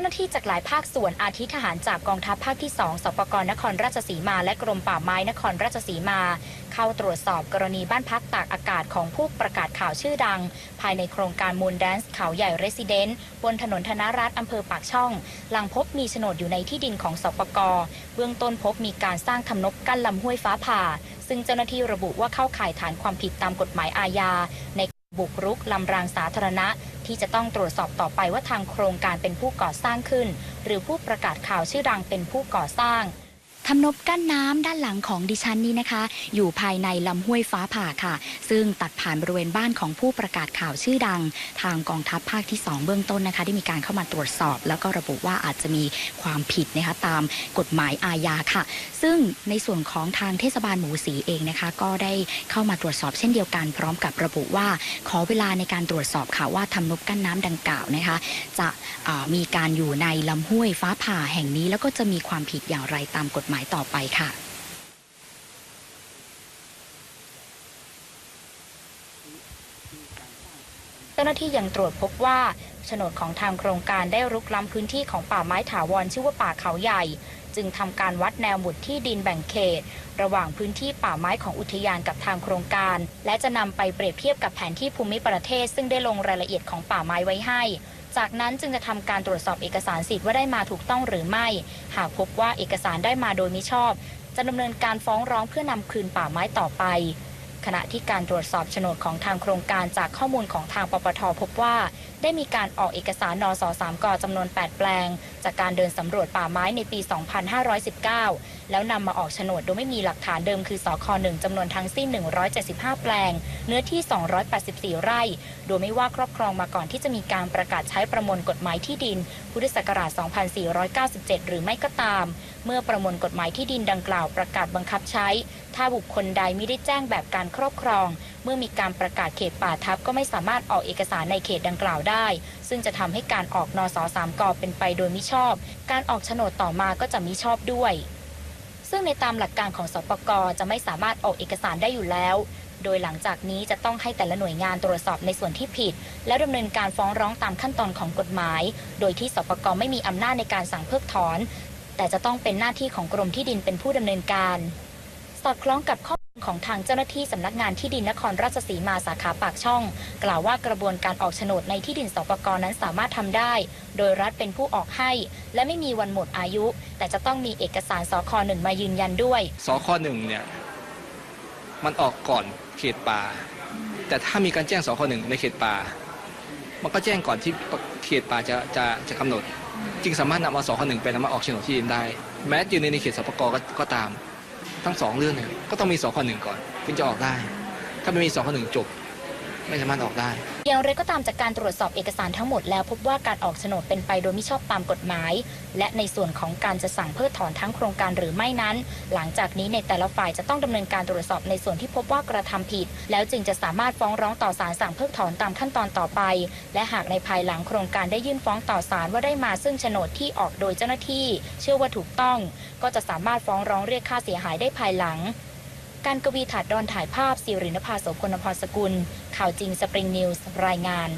จ้าหน้าที่จากหลายภาคส่วนอาทิทหารจากกองทัพภาคที่ 2สปกรนครราชสีมา และกรมป่าไม้นครราชสีมา เข้าตรวจสอบกรณีบ้านพักตากอากาศของผู้ประกาศข่าวชื่อดัง ภายในโครงการมูลแดนซ์เขาใหญ่เรสซิเดนต์บนถนนธนรัฐอำเภอปากช่อง หลังพบมีโฉนดอยู่ในที่ดินของสปกเบื้องต้นพบมีการสร้างทำนบกั้นลำห้วยฟ้าผ่า ซึ่งเจ้าหน้าที่ระบุว่าเข้าข่ายฐานความผิดตามกฎหมายอาญาใน บุกรุกลำรางสาธารณะ ที่จะต้องตรวจสอบต่อไปว่าทางโครงการเป็นผู้ก่อสร้างขึ้น หรือผู้ประกาศข่าวชื่อดังเป็นผู้ก่อสร้าง ทำนบกั้นน้ำด้านหลังของดิฉันนี้นะคะ อยู่ภายในลำห้วยฟ้าผ่าค่ะ ซึ่งตัดผ่านบริเวณบ้านของผู้ประกาศข่าวชื่อดัง ทางกองทัพภาคที่ 2 เบื้องต้นนะคะ ได้มีการเข้ามาตรวจสอบ แล้วก็ระบุว่าอาจจะมีความผิดนะคะตามกฎหมายอาญาค่ะ ซึ่งในส่วนของทางเทศบาลหมูสีเองนะคะ ก็ได้เข้ามาตรวจสอบเช่นเดียวกัน พร้อมกับระบุว่าขอเวลาในการตรวจสอบค่ะว่าทำนบกั้นน้ำดังกล่าวนะคะ จะมีการอยู่ในลำห้วยฟ้าผ่าแห่งนี้ แล้วก็จะมีความผิดอย่างไรตามกฎหมายต่อไปค่ะเจ้าหน้าที่ยังตรวจพบว่าโฉนดของทางโครงการได้รุกล้ำพื้นที่ของป่าไม้ถาวรชื่อว่าป่าเขาใหญ่ จึงทำการวัดแนวหมุดที่ดินแบ่งเขต ระหว่างพื้นที่ป่าไม้ของอุทยานกับทางโครงการ และจะนำไปเปรียบเทียบกับแผนที่ภูมิประเทศ ซึ่งได้ลงรายละเอียดของป่าไม้ไว้ให้ จากนั้นจึงจะทำการตรวจสอบเอกสารสิทธิ์ว่าได้มาถูกต้องหรือไม่ หากพบว่าเอกสารได้มาโดยมิชอบ จะดำเนินการฟ้องร้องเพื่อนำคืนป่าไม้ต่อไป ขณะที่การตรวจสอบโฉนดของทางโครงการจากข้อมูลของทางปปทพบว่า ได้มีการออกเอกสารนส3กจำนวน 8 แปลง จากการเดินสำรวจป่าไม้ในปี 2519 แล้วนำมาออกโฉนดโดยไม่มีหลักฐานเดิมคือสค1จำนวนทั้งสิ้น 175 แปลง เนื้อที่ 284 ไร่ โดยไม่ว่าครอบครองมาก่อนที่จะมีการประกาศใช้ประมวลกฎหมายที่ดิน พุทธศักราช 2497 หรือไม่ก็ตามเมื่อประมวลกฎหมายที่ดินดังกล่าวประกาศบังคับใช้ ถ้าบุคคลใดไม่ได้แจ้งแบบการครอบครอง เมื่อมีการประกาศเขตป่าทับก็ไม่สามารถออกเอกสารในเขตดังกล่าวได้ ซึ่งจะทำให้การออกนอสสามกอเป็นไปโดยมิชอบ การออกโฉนดต่อมาก็จะมิชอบด้วยซึ่งในตามหลักการของสปกจะไม่สามารถออกเอกสารได้อยู่แล้ว โดยหลังจากนี้จะต้องให้แต่ละหน่วยงานตรวจสอบในส่วนที่ผิด แล้วดำเนินการฟ้องร้องตามขั้นตอนของกฎหมาย โดยที่สปกไม่มีอำนาจในการสั่งเพิกถอน แต่จะต้องเป็นหน้าที่ของกรมที่ดินเป็นผู้ดำเนินการ สอดคล้องกับข้อมูลของทางเจ้าหน้าที่สำนักงานที่ดินนครราชสีมาสาขาปากช่อง กล่าวว่ากระบวนการออกโฉนดในที่ดินสปกนั้นสามารถทำได้ โดยรัฐเป็นผู้ออกให้ และไม่มีวันหมดอายุ แต่จะต้องมีเอกสารสคหนึ่งมายืนยันด้วยสข้อหนึ่งเนี่ยมันออกก่อนเขตป่า แต่ถ้ามีการแจ้งสข้อหนึ่งในเขตป่า มันก็แจ้งก่อนที่เขตป่าจะจะจะกำหนด จึงสามารถนำเอาสข้อหนึ่งไปนำมาออกโฉนดที่ดินได้ แม้อยู่ในเขตสปกก็ก็ตาม ทั้งสองเรื่องเนี่ยก็ต้องมีสข้อหนึ่งก่อนถึงจะออกได้ ถ้าไม่มีสข้อหนึ่งจบ ไม่สามารถออกได้ อย่างไรก็ตามจากการตรวจสอบเอกสารทั้งหมดแล้วพบว่าการออกโฉนดเป็นไปโดยไม่ชอบตามกฎหมาย และในส่วนของการจะสั่งเพิกถอนทั้งโครงการหรือไม่นั้น หลังจากนี้ในแต่ละฝ่ายจะต้องดำเนินการตรวจสอบในส่วนที่พบว่ากระทำผิด แล้วจึงจะสามารถฟ้องร้องต่อศาลสั่งเพิกถอนตามขั้นตอนต่อไป และหากในภายหลังโครงการได้ยื่นฟ้องต่อศาลว่าได้มาซึ่งโฉนดที่ออกโดยเจ้าหน้าที่ เชื่อว่าถูกต้อง ก็จะสามารถฟ้องร้องเรียกค่าเสียหายได้ภายหลังการกวีถัดดอนถ่ายภาพสิรินภาโสพลนพรสกุล ข่าวจริงสปริงนิวส์รายงาน